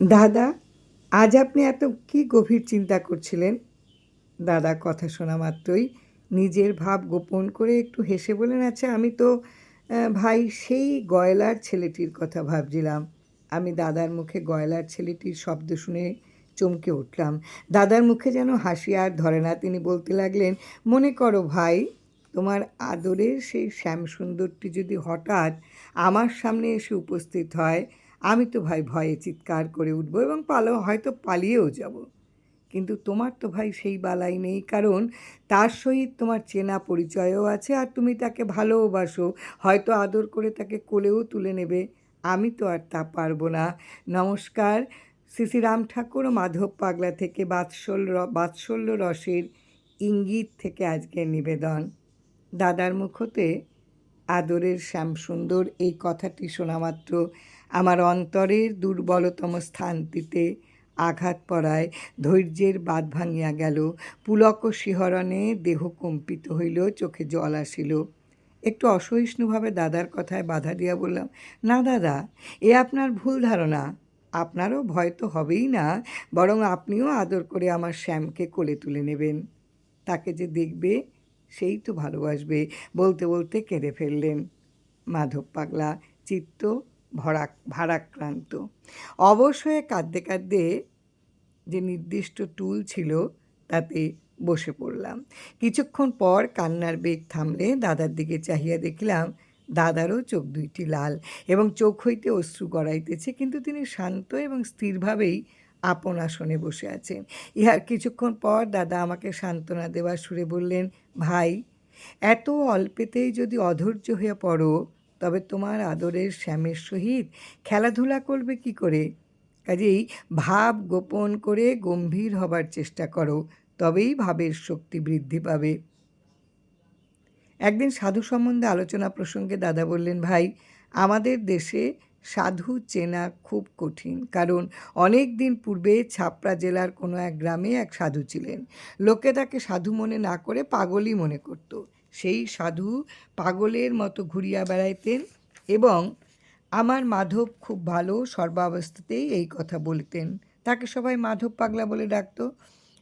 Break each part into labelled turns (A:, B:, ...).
A: দাদা, আজ আপনি এত কি গভীর চিন্তা করছিলেন? দাদা কথা শোনা মাত্রই নিজের ভাব গোপন করে একটু হেসে বলেন আচ্ছা আমি তো ভাই, সেই গয়লার ছেলেটির কথা ভাবছিলাম। আমি দাদার মুখে গয়লার ছেলেটির শব্দ শুনে চমকে উঠলাম। দাদার মুখে যেন হাসি আর ধরে না। তিনি বলতে লাগলেন, মনে করো ভাই, তোমার আদরের সেই শ্যামসুন্দরটি যদি হঠাৎ আমার সামনে এসে উপস্থিত হয় আমি তো ভাই ভয়ে চিৎকার করে উঠবো এবং পালো, হয়তো পালিয়েও যাব। কিন্তু তোমার তো ভাই সেই বালাই নেই, কারণ তার সহিত তোমার চেনা পরিচয়ও আছে আর তুমি তাকে ভালোবাসো। হয়তো আদর করে তাকে কোলেও তুলে নেবে। আমি তো আর তা পারব না। নমস্কার শ্রী রাম ঠাকুর ও মাধব পাগলা থেকে বাৎসল্য র- বাৎসল্য রসের ইঙ্গিত থেকে আজকের নিবেদন। দাদার মুখ হতে আদরের শ্যামসুন্দর এই কথাটি শোনামাত্র আমার অন্তরের দুর্বলতম স্থানটিতে আঘাত পড়ায় ধৈর্যের বাঁধ ভাঙিয়া গেল। পুলক শিহরণে দেহ কম্পিত হইল, চোখে জল আসিল। একটু অসহিষ্ণুভাবে দাদার কথায় বাধা দিয়া বললাম, না দাদা, এ আপনার ভুল ধারণা। আপনারও ভয় তো হবেই না, বরং আপনিও আদর করে আমার শ্যামকে কোলে তুলে নেবেন। তাকে যে দেখবে সেই তো ভালোবাসবে। বলতে বলতে কেঁদে ফেললেন মাধব পাগলা, চিত্ত ভরা ভারাক্রান্ত। অবশ্যই কাঁদতে কাঁদতে যে নির্দিষ্ট টুল ছিল, তাতে বসে পড়লাম। কিছুক্ষণ পর কান্নার বেগ থামলে দাদার দিকে চাহিয়া দেখলাম, দাদারও চোখ দুইটি লাল এবং চোখ হইতে অশ্রু গড়াইতেছে, কিন্তু তিনি শান্ত এবং স্থিরভাবেই আপন আসনে বসে আছেন। ইহার কিছুক্ষণ পর দাদা আমাকে সান্ত্বনা দেওয়ার সুরে বললেন, ভাই, এত অল্পেতেই যদি অধৈর্য হয়ে পড়ো, তবে তোমার আদরের শ্যামের সহিত খেলাধুলা করবে কি করে? কাজেই ভাব গোপন করে গম্ভীর হবার চেষ্টা করো, তবেই ভাবের শক্তি বৃদ্ধি পাবে। একদিন সাধু সম্বন্ধে আলোচনা প্রসঙ্গে দাদা বললেন, ভাই, আমাদের দেশে সাধু চেনা খুব কঠিন, কারণ অনেক দিন পূর্বে ছাপড়া জেলার কোনো এক গ্রামে এক সাধু ছিলেন। লোকে তাকে সাধু মনে না করে পাগলই মনে করত। সেই সাধু পাগলের মতো ঘুরিয়া বেড়াইতেন এবং আমার মাধব খুব ভালো, সর্বাবস্থাতেই এই কথা বলতেন। তাকে সবাই মাধব পাগলা বলে ডাকতো।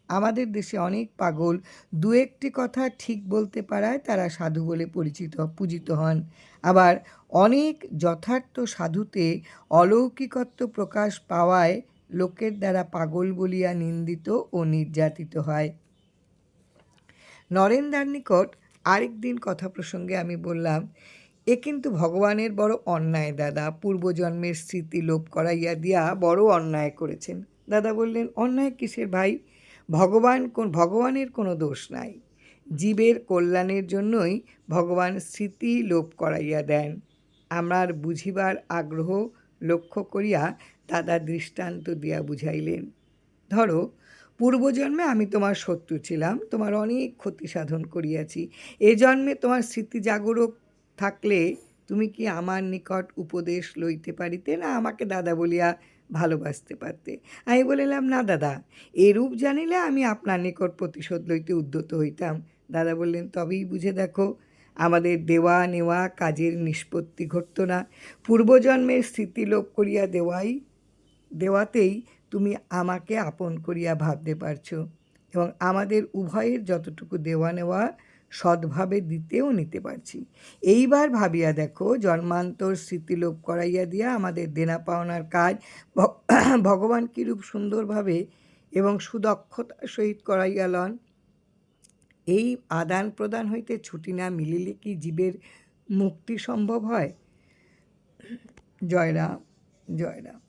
A: আমাদের দেশে অনেক পাগল। দু একটি কথা ঠিক বলতে পারায় তারা সাধু বলে পরিচিত, পূজিত হন। আবার অনেক যথার্থ সাধুতে অলৌকিকত্ব প্রকাশ পাওয়ায় লোকের দ্বারা পাগল বলিয়া নিন্দিত ও নির্যাতিত হয়। নরেন্দার নিকট আরেক দিন কথা প্রসঙ্গে আমি বললাম, এ কিন্তু ভগবানের বড় অন্যায় দাদা। পূর্বজন্মের স্মৃতি লোপ করাইয়া দিয়া বড় অন্যায় করেছেন। দাদা বললেন, অন্যায় কিসের ভাই? ভগবান কোন, ভগবানের কোনো দোষ নাই। জীবের কল্যাণের জন্যই ভগবান স্মৃতি লোপ করাইয়া দেন। আমার বুঝিবার আগ্রহ লক্ষ্য করিয়া দাদা দৃষ্টান্ত দিয়া বুঝাইলেন, ধরো, পূর্বজন্মে আমি তোমার শত্রু ছিলাম, তোমার অনেক ক্ষতি সাধন করিয়াছি। এ জন্মে তোমার স্মৃতি জাগরক থাকলে তুমি কি আমার নিকট উপদেশ লইতে পারিতে না আমাকে দাদা বলিয়া ভালোবাসতে পারতে? আমি বলিলাম, না দাদা, এরূপ জানিলে আমি আপনার নিকট প্রতিশোধ লইতে উদ্যত হইতাম। দাদা বললেন, তবেই বুঝে দেখো, আমাদের দেওয়া নেওয়া কাজের নিষ্পত্তি ঘটত না। পূর্বজন্মের স্থিতি লোপ করিয়া দেওয়াই, দেওয়াতেই তুমি আমাকে আপন করিয়া ভাবতে পারছ এবং আমাদের উভয়ের যতটুকু দেওয়া নেওয়া সৎভাবে দিতেও নিতে পারছি। এইবার ভাবিয়া দেখো, জন্মান্তর স্মৃতিলোপ করাইয়া দিয়া আমাদের দেনা পাওনার কাজ ভগবান কীরূপ সুন্দরভাবে এবং সুদক্ষতার সহিত করাইয়া লন। এই আদান প্রদান হইতে ছুটি না মিলিলে কি জীবের মুক্তি সম্ভব হয়? জয়রাম জয়রাম।